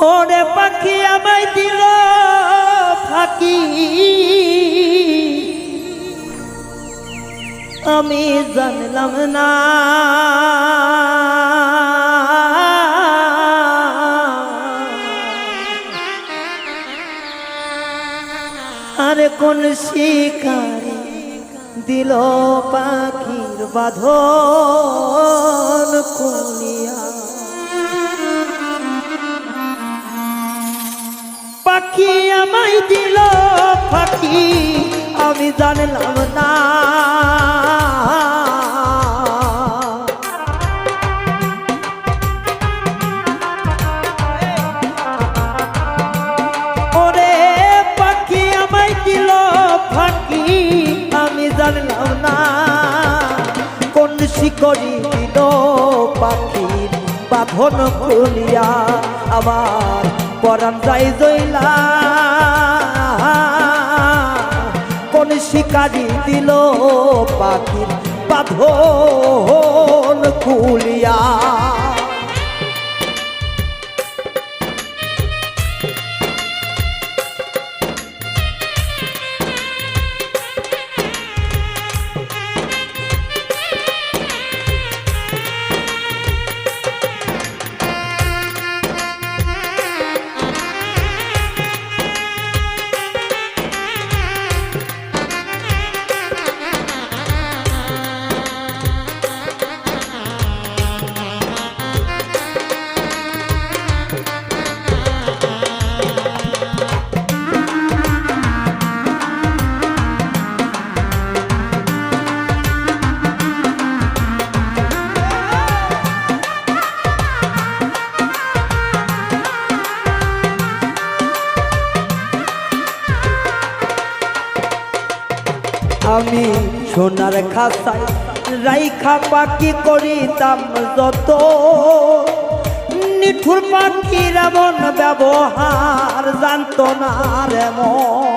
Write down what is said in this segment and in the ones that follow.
ওরে পাখি আমায় দিল, ফাঁকি। আমি জানলাম না। আরে কোন শিকারি দিল পাখির বাঁধন কুলিয়া পাখি আমায় দিল পাখি, আমি জানলাম না। ওরে পাখি আমায় দিল ফাঁকি আমি জানলাম না। কোন শিকড়ি দিল পাখির বাঁধন খুলিয়া আমার পরাণ যাই জইলা কোন শিকারি দিল পাখির বাঁধন খুলিয়া। আমি সোনার খাসাই রাইখা পাখি করিতাম যত নিঠুর পাখির এমন ব্যবহার জানত না রে মন।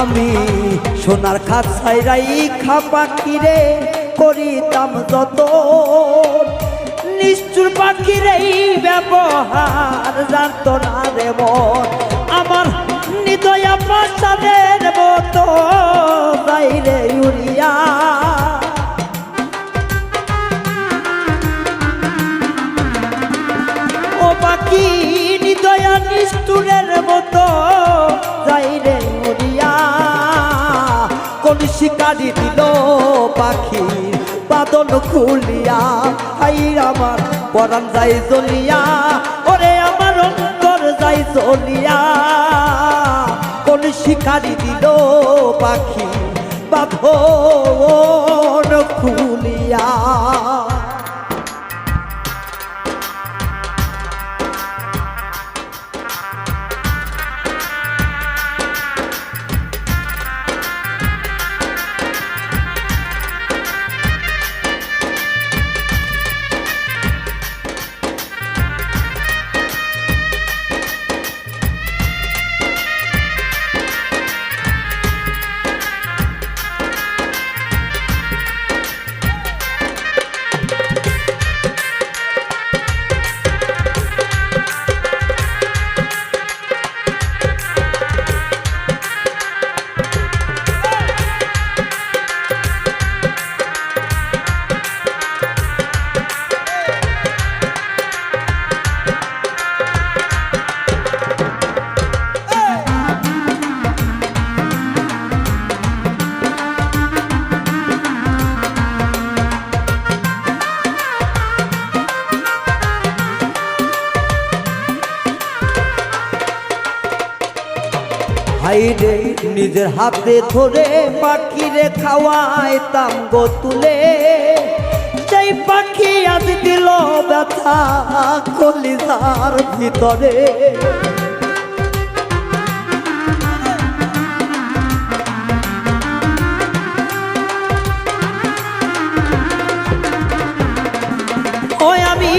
আমি সোনার খাত সাইরাই খা পাখিরে করিতাম যত নিষ্ঠুর পাখির এই ব্যবহার জানত না মন। আমার নিদয়া পাশাদের মতো বাইরে উড়িয়া ও পাখি নিদয়া নিষ্ঠুরের মতো যাই রে মরিয়া কোন শিকারি বাদন খুলিয়া হাইর আমার পরাণ যাই জ্বলিয়া ওরে আমার অন্তর যাই জ্বলিয়া কোন শিকারি দিল পাখি বাঁধন খুলিয়া। হাইরে নিজের হাতে ধরে পাখিরে খাওয়াইতাম গো তুলে। সেই পাখি আজ দিল ব্যথা কলিজার ভিতরে। আমি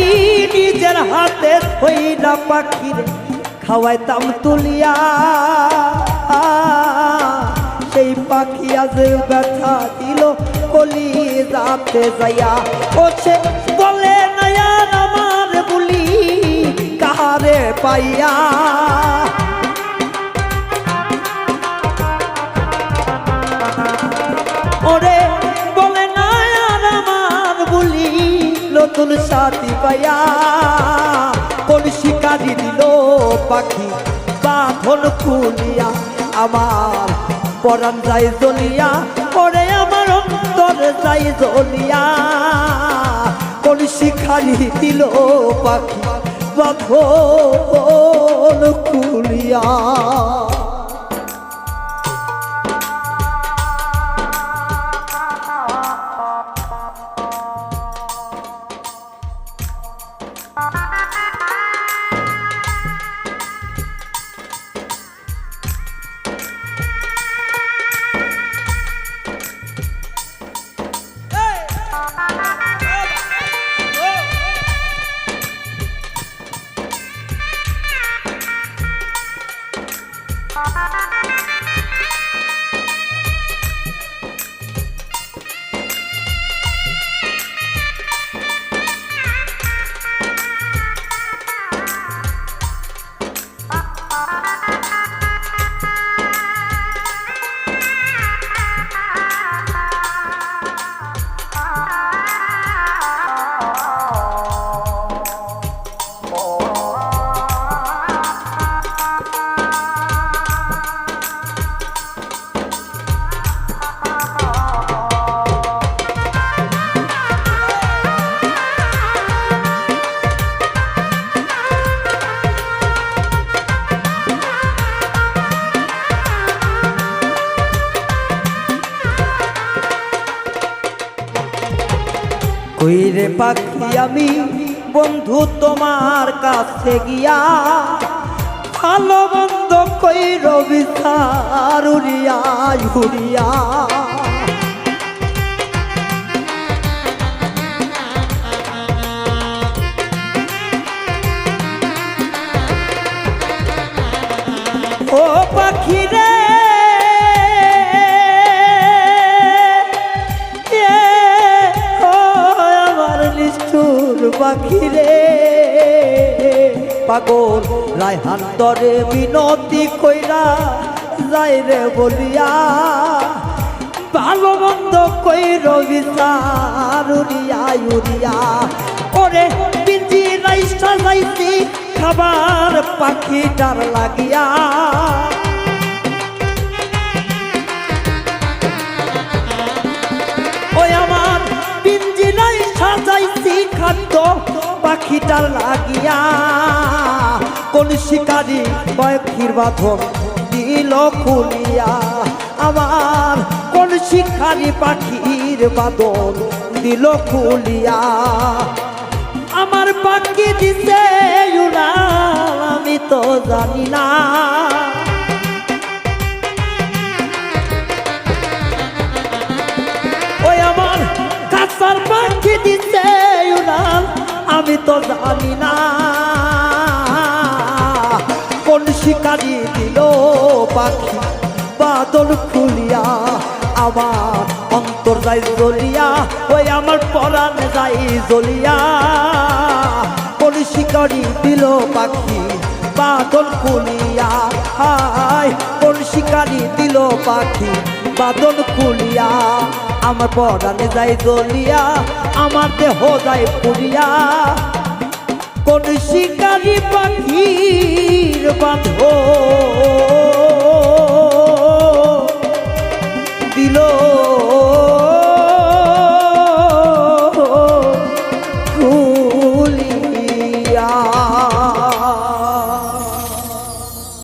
নিজের হাতে থইলা পাখিরে খাওয়াইতাম তুলিয়া। সেই পাখি আজ ব্যথা দিল, কলি যাতে যাইয়া ওছে বলে, নয়ান আমার বলি, কাহারে পাইয়া? ওরে, বলে না আর আমার বলি, নতুন সাথী পাইয়া। কোন শিকারি দিল পাখি, বাঁধন খুলিয়া আমার পরাণ যাই জ্বলিয়া, পরে আমার অন্তর যাই জ্বলিয়া। কোন শিখারি দিল পাখি বাঘ খুলিয়া। কইরে পাখি আমি বন্ধু তোমার কাছে গিয়া ভালো বন্ধ কই উড়িয়া উড়িয়া ও পাখি নিষ্ঠুর পাখি রে পাগল রায়হান দরে বিনতি কইরা যাই রে বলিয়া, ভালো মন্দ কইর বিচার উড়িয়া উড়িয়া। ওরে পিঞ্জি রাইসা যাইছি, খাবার পাখিটার লাগিয়া। পাখিটার লাগিয়া কোন শিকারি পাখির বাঁধন দিল খুলিয়া। আমার কোন শিকারি পাখির বাঁধন দিল খুলিয়া। আমার পাখি উড়াল, আমি তো জানি না। আমি তো জানি না কোন শিকারি দিল পাখি। বাদল খুলিয়া আমার অন্তর যাই জ্বলিয়া, ওই আমার পরাণ যাই জ্বলিয়া। কোন শিকারি দিল পাখি, বাদল খুলিয়া, হায় শিকারি দিল পাখি, বাদল খুলিয়া, আমার পরাণে যাই জ্বলিয়া, আমার দেহ যাই পুরিয়া কোন শিকারি পাখির বাঁধ